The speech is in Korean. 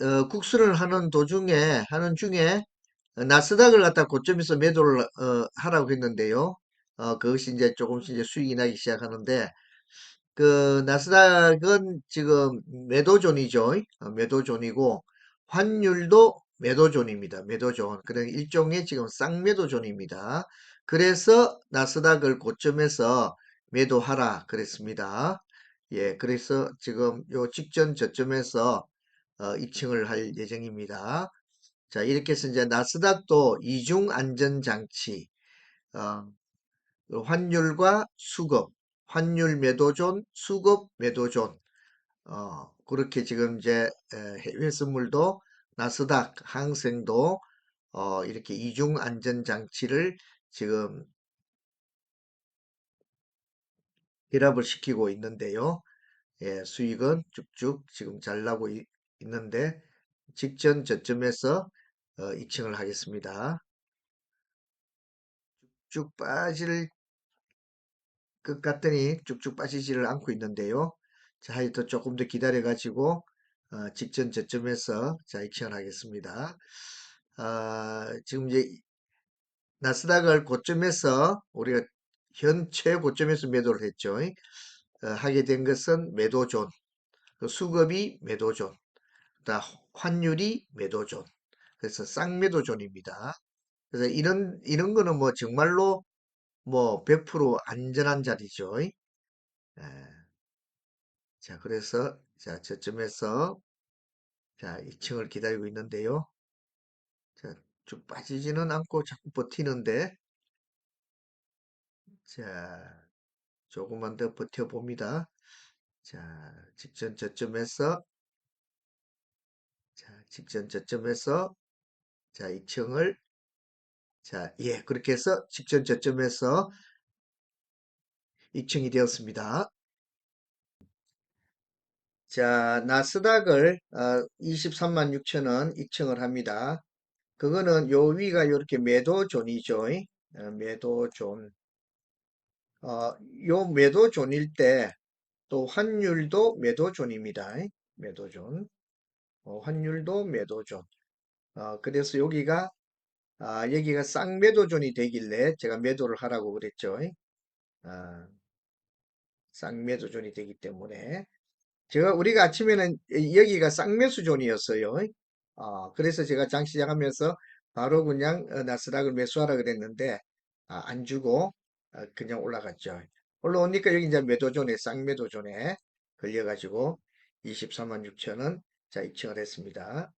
어, 국수를 하는 도중에, 하는 중에, 어, 나스닥을 갖다 고점에서 매도를, 어, 하라고 했는데요. 어, 그것이 이제 조금씩 이제 수익이 나기 시작하는데, 그, 나스닥은 지금 매도존이죠. 어, 매도존이고, 환율도 매도존입니다. 매도존. 그런 일종의 지금 쌍매도존입니다. 그래서 나스닥을 고점에서 매도하라 그랬습니다. 예, 그래서 지금 요 직전 저점에서 어, 입층을 할 예정입니다. 자, 이렇게 해서 이제 나스닥도 이중 안전장치, 어, 그 환율과 수급, 환율 매도존, 수급 매도존, 어, 그렇게 지금 이제 에, 해외 선물도 나스닥 항생도 어, 이렇게 이중 안전장치를 지금 결합을 시키고 있는데요. 예, 수익은 쭉쭉 지금 잘 나고 있, 는데 직전 저점에서 어, 입층을 하겠습니다. 쭉 빠질 것 같더니 쭉쭉 빠지지를 않고 있는데요. 자, 하여튼 조금 더 기다려 가지고 어, 직전 저점에서 자, 입층을 하겠습니다. 아, 지금 이제 나스닥을 고점에서 우리가 현 최고점에서 매도를 했죠. 어, 하게 된 것은 매도존, 그 수급이 매도존, 그 다음 환율이 매도존, 그래서 쌍매도존입니다. 그래서 이런 이런 거는 뭐 정말로 뭐 100% 안전한 자리죠. 예. 자, 그래서 자 저점에서 자 2층을 기다리고 있는데요. 자, 쭉 빠지지는 않고 자꾸 버티는데 자 조금만 더 버텨봅니다. 자, 직전 저점에서 자, 직전 저점에서 자, 2층을 자, 예, 그렇게 해서 직전 저점에서 2층이 되었습니다. 자, 나스닥을 어, 23만 6천원 2층을 합니다. 그거는 요 위가 이렇게 매도존이죠. 어, 매도존. 어, 요 매도존일 때 또 환율도 매도존입니다. 매도존. 어, 환율도 매도존. 어, 그래서 여기가 아, 여기가 쌍매도존이 되길래 제가 매도를 하라고 그랬죠. 아, 쌍매도존이 되기 때문에 제가 우리가 아침에는 여기가 쌍매수존이었어요. 아, 그래서 제가 장 시작하면서 바로 그냥 어, 나스닥을 매수하라 그랬는데 아, 안 주고 아, 그냥 올라갔죠. 올라오니까 여기 이제 매도존에 쌍매도존에 걸려가지고 23만 6천원 자 입증을 했습니다.